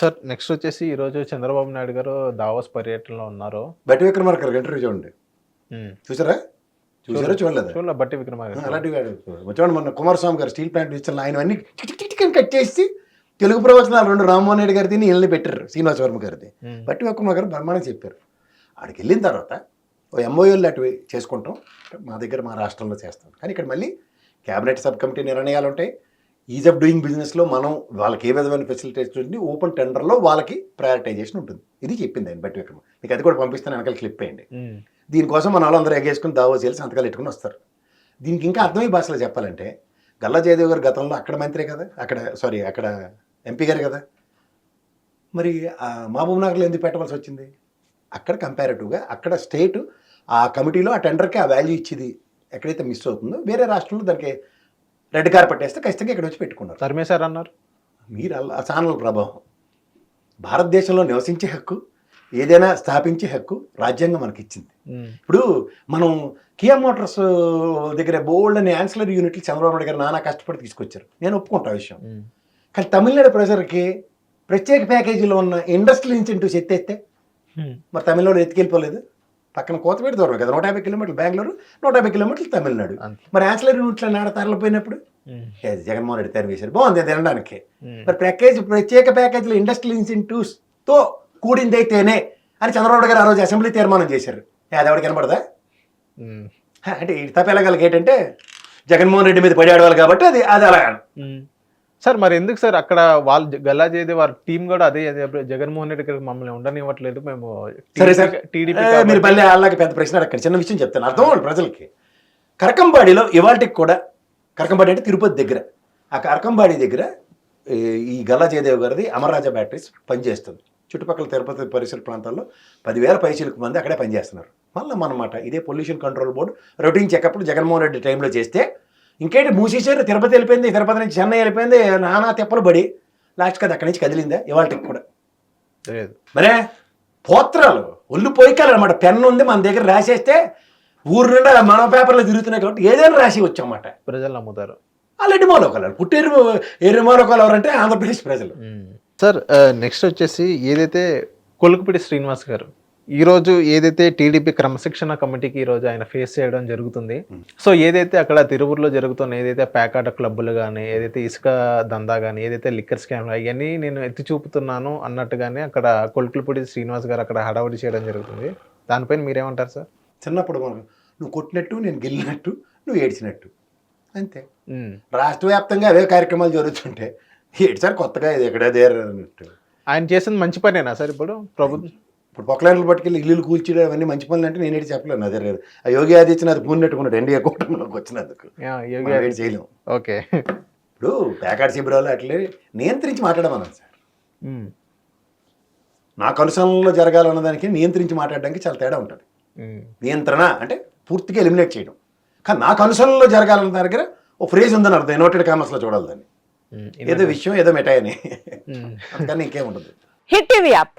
Sir next వచ్చేసి ఈ రోజు చంద్రబాబు నాయుడు గారు దావోస్ పర్యటనలో ఉన్నారు బట్టి విక్రమార్క గారికి ఇంటర్వ్యూ చూడండి. చూసారా చూసారా చూడలేదా చూడలే బట్టి విక్రమార్క అలాంటివి కాదు. చూడండి మొన్న కుమారస్వామి గారు స్టీల్ ప్లాంట్ ఇచ్చిన ఆయన అన్ని కట్ చేసి తెలుగు ప్రవచనాలు రెండు రామ్మోహన్ రెడ్డి గారిది ఇళ్ళని పెట్టారు శ్రీనివాస వర్మ గారిది. బట్టి విక్రమ గారు బ్రహ్మాండం చెప్పారు ఆడికి వెళ్ళిన తర్వాత ఓ ఎంఓయూలు అటు చేసుకుంటాం మా దగ్గర మా రాష్ట్రంలో చేస్తాం కానీ ఇక్కడ మళ్ళీ క్యాబినెట్ సబ్ కమిటీ నిర్ణయాలు ఉంటాయి ఈజ్ ఆఫ్ డూయింగ్ బిజినెస్లో మనం వాళ్ళకి ఏ విధమైన ఫెసిలిటేషన్ ఉంటుంది ఓపెన్ టెండర్లో వాళ్ళకి ప్రయారిటైజేషన్ ఉంటుంది. ఇది చెప్పింది ఆయన బట్టి విక్రమ. మీకు అది కూడా పంపిస్తాను వెనకాల క్లిప్ అయ్యండి ఉమ్. దీనికోసం మన వాళ్ళందరూ ఎగేసుకుని దావో చేసి సంతకాలు పెట్టుకుని వస్తారు. దీనికి ఇంకా అర్థమయ్యే భాషలో చెప్పాలంటే గల్లా జయదేవ్ గారు గతంలో అక్కడ మంత్రే కదా అక్కడ సారీ అక్కడ ఎంపీ గారు కదా. మరి మహబూబ్ నగర్లో ఎందుకు పెట్టవలసి వచ్చింది? అక్కడ కంపారిటివ్గా అక్కడ స్టేట్ ఆ కమిటీలో ఆ టెండర్కి ఆ వాల్యూ ఇచ్చేది ఎక్కడైతే మిస్ అవుతుందో వేరే రాష్ట్రంలో దానికి రెడ్ కార్పెట్ వేస్తే ఖచ్చితంగా ఇక్కడ వచ్చి పెట్టుకున్నారు తరిమేశారు అన్నారు? మీరు అలా ఆ ఛానల్ ప్రభావం. భారతదేశంలో నివసించే హక్కు ఏదైనా స్థాపించే హక్కు రాజ్యాంగం మనకి ఇచ్చింది. ఇప్పుడు మనం కియా మోటార్స్ దగ్గర బోల్డ్ అని యాన్సిలరీ యూనిట్లు చంద్రబాబు నాయుడు గారు నానా కష్టపడి తీసుకొచ్చారు. నేను ఒప్పుకుంటా ఆ విషయం. కానీ తమిళనాడు ప్రజలకి ప్రత్యేక ప్యాకేజీలో ఉన్న ఇండస్ట్రియల్ ఇన్సెంటివ్స్ ఎత్తేస్తే. మరి తమిళనాడు ఎత్తుకెళ్ళిపోలేదు. పక్కన కోతపేట దూరం కదా నూట యాభై కిలోమీటర్లు బెంగళూరు నూట యాభై కిలోమీటర్లు తమిళనాడు. మరి యాన్సిలరీ యూనిట్లు నాడ తరలిపోయినప్పుడు జగన్మోహన్ రెడ్డి తయారు చేశారు బాగుంది తినడానికి. మరి ప్యాకేజ్ ప్రత్యేక ప్యాకేజీలో ఇండస్ట్రియల్ ఇన్సెంటివ్స్తో కూడిందైతేనే అని చంద్రబాబు గారు ఆ రోజు అసెంబ్లీ తీర్మానం చేశారు ఉమ్. హ, అంటే తప్పేలగలకి ఏంటంటే జగన్మోహన్ రెడ్డి మీద పడి ఆడవాలి కాబట్టి అది అది అలా. సార్ మరి ఎందుకు సార్ అక్కడ వాళ్ళు గల్లా చేదే వారి టీం కూడా అదే జగన్మోహన్ రెడ్డి గారికి మమ్మల్ని ఉండనివ్వట్లేదు. మేము సరే సార్ టీడీపీ ఏ, మీరు పల్లె వాళ్ళకి పెద్ద ప్రశ్న అడగండి చిన్న విషయం చెప్తాను. అర్థం అవ్వాలి ప్రజలకి. కరకంబాడిలో ఇవాళకి కూడా కరకంబాడి అంటే తిరుపతి దగ్గర. ఆ కరకంబాడి దగ్గర ఈ ఈ గల్లా జయదేవ్ గారిది అమర్రాజా బ్యాటరీస్ పనిచేస్తుంది. చుట్టుపక్కల తిరుపతి పరిసర ప్రాంతాల్లో పదివేల పైసలకు మంది అక్కడే పనిచేస్తున్నారు. మళ్ళీ మనమాట ఇదే పొల్యూషన్ కంట్రోల్ బోర్డు రొటీన్ చెకప్లు జగన్మోహన్ రెడ్డి టైంలో చేస్తే ఇంకేంటి మూసేసారు తిరుపతి వెళ్ళిపోయింది తిరుపతి నుంచి చెన్నై వెళ్ళిపోయింది నానా తెప్పలు పడి లాస్ట్ కదా అక్కడి నుంచి కదిలిందా? ఇవాళకి కూడా. లేదు. మరే పోత్రాలు ఒళ్ళు పోయికాలన్నమాట పెన్ ఉంది మన దగ్గర రాసేస్తే ఊరు నిండా మన పేపర్లో తిరుగుతున్నాయి కాబట్టి ఏదైనా రాసి వచ్చామన్నమాట. ప్రజలు నమ్ముతారు. వాళ్ళు ఎడ్డిమోలోకాలు పుట్టేరు ఎర్రిమోలోకాలు ఎవరంటే ఆంధ్రప్రదేశ్ ప్రజలు. సార్ నెక్స్ట్ వచ్చేసి ఏదైతే కొలుకుపిడి శ్రీనివాస్ గారు ఈ రోజు ఏదైతే టీడీపీ క్రమశిక్షణ కమిటీకి ఈ రోజు ఆయన ఫేస్ చేయడం జరుగుతుంది. సో ఏదైతే అక్కడ తిరువురులో జరుగుతున్న ఏదైతే ప్యాకాట క్లబ్బులు కానీ ఏదైతే ఇసుక దందా కానీ ఏదైతే లిక్కర్ స్కామ్ అవన్నీ నేను ఎత్తి చూపుతున్నాను అన్నట్టుగానే అక్కడ కొలుకులపూడి శ్రీనివాస్ గారు అక్కడ హడావుడి చేయడం జరుగుతుంది. దానిపైన మీరేమంటారు సార్? చిన్నప్పుడు మనం నువ్వు కొట్టినట్టు నేను గెలినట్టు నువ్వు ఏడ్చినట్టు. అంతే. రాష్ట్ర వ్యాప్తంగా అవే కార్యక్రమాలు జరుగుతుంటే ఏడ్చారు కొత్తగా ఇది ఎక్కడ అన్నట్టు ఆయన చేసింది మంచి పనేనా సార్ ఇప్పుడు? ప్రభుత్వం ఇప్పుడు పొక్కలైన్లు పట్టుకెళ్ళి ఇల్లు కూల్చడం అవన్నీ మంచి పనులు అంటే నేను ఏంటి చెప్పలేను అదే లేదు. ఆ యోగి ఆదిత్యనాథ్ పూనెట్టుకున్నాడు ఎన్డీఏ కూటమిలోకి వచ్చినందుకు. యా, యోగి మనం ఏం చేయలేం. ఓకే. ఇప్పుడు ప్యాకాట్ శిబిరాలు అట్లే నియంత్రించి మాట్లాడమన్నాను సార్. నాకు అనుసరణలో జరగాలన్న దానికి నియంత్రించి మాట్లాడడానికి చాలా తేడా ఉంటుంది. నియంత్రణ అంటే పూర్తిగా ఎలిమినేట్ చేయడం. కానీ నాకు అనుసరణలో జరగాలన్న దగ్గర ఓ ఫ్రేజ్ ఉందని అర్థం ఇన్వర్టెడ్ కామర్స్లో చూడాలి దాన్ని. ఏదో విషయం ఏదో మిఠాయని ఉమ్. అందుకని ఇంకేం ఉండదు. Hit TV app.